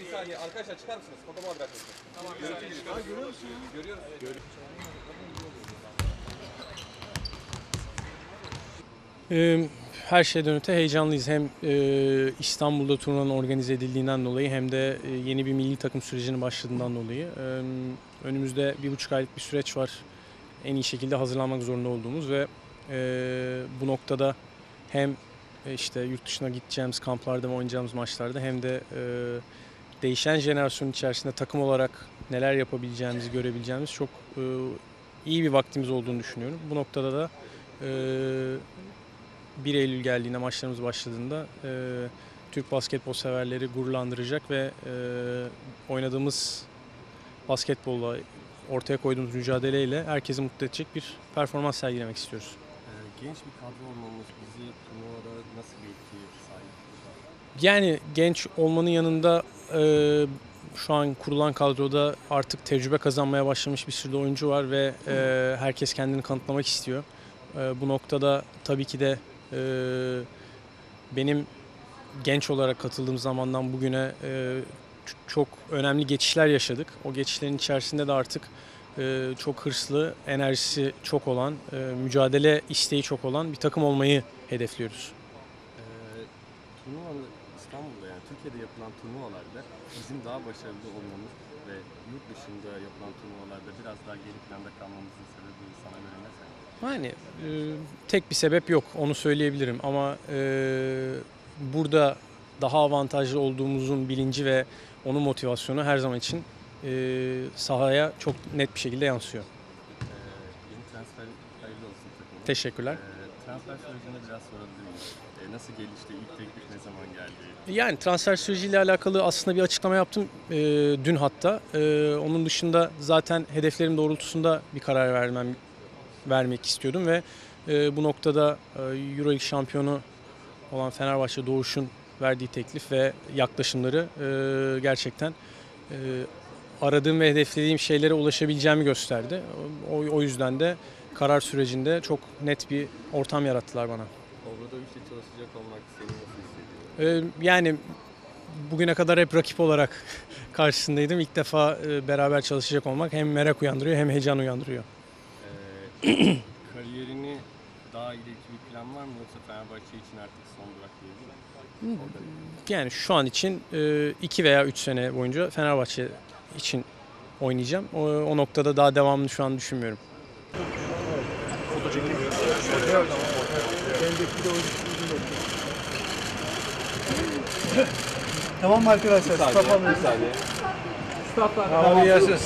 Bir saniye arkadaşlar çıkar mısınız? Fotoğraf bırakıyorsunuz. Tamam. Görüyor musun? Görüyoruz. Ee, Her şeyden öte heyecanlıyız. Hem e, İstanbul'da turnuvanın organize edildiğinden dolayı hem de e, yeni bir milli takım sürecinin başladığından dolayı. Önümüzde bir buçuk aylık bir süreç var. En iyi şekilde hazırlanmak zorunda olduğumuz ve e, bu noktada hem işte yurt dışına gideceğimiz kamplarda ve oynayacağımız maçlarda hem de e, değişen jenerasyon içerisinde takım olarak neler yapabileceğimizi görebileceğimiz çok e, iyi bir vaktimiz olduğunu düşünüyorum. Bu noktada da e, 1 Eylül geldiğinde maçlarımız başladığında e, Türk basketbol severleri gururlandıracak ve e, oynadığımız basketbolla ortaya koyduğumuz mücadeleyle herkesi mutlu edecek bir performans sergilemek istiyoruz. Ee, genç bir kadro olmamız bizi turnuvada nasıl bir etkiye sahip? Yani genç olmanın yanında e, şu an kurulan kadroda artık tecrübe kazanmaya başlamış bir sürü oyuncu var ve e, herkes kendini kanıtlamak istiyor. E, bu noktada tabii ki de e, benim genç olarak katıldığım zamandan bugüne e, çok önemli geçişler yaşadık. O geçişlerin içerisinde de artık e, çok hırslı, enerjisi çok olan, e, mücadele isteği çok olan bir takım olmayı hedefliyoruz. Turnuvanın İstanbul'da yani Türkiye'de yapılan turnuvalarda bizim daha başarılı olmamız ve yurt dışında yapılan turnuvalarda biraz daha geri planda kalmamızın sebebi sana göre ne? Yani e, tek bir sebep yok onu söyleyebilirim ama e, burada daha avantajlı olduğumuzun bilinci ve onun motivasyonu her zaman için e, sahaya çok net bir şekilde yansıyor. Ee, yeni transfer hayırlı olsun takımına. Teşekkürler. Ee, transfer sürecinde biraz sorabilir miyiz? Ee, nasıl gelişti? İlk teklif ne zaman geldi? Yani transfer süreciyle alakalı aslında bir açıklama yaptım e, dün hatta. E, onun dışında zaten hedeflerim doğrultusunda bir karar vermem vermek istiyordum ve e, bu noktada e, EuroLeague şampiyonu olan Fenerbahçe Doğuş'un verdiği teklif ve yaklaşımları e, gerçekten e, aradığım ve hedeflediğim şeylere ulaşabileceğimi gösterdi. O, o yüzden de karar sürecinde çok net bir ortam yarattılar bana. Obradoviç'le çalışacak olmak seni nasıl hissediyor? Ee, Yani bugüne kadar hep rakip olarak karşısındaydım. İlk defa e, beraber çalışacak olmak hem merak uyandırıyor hem heyecan uyandırıyor. Ee, kariyerini daha ileriki bir plan var mı yoksa Fenerbahçe için artık son durak diyebilir miyiz? Yani şu an için 2 veya 3 sene boyunca Fenerbahçe için oynayacağım. O, o noktada daha devamını şu an düşünmüyorum. Tamam mı arkadaşlar? Stop alıyoruz. Bir saniye. Tamam.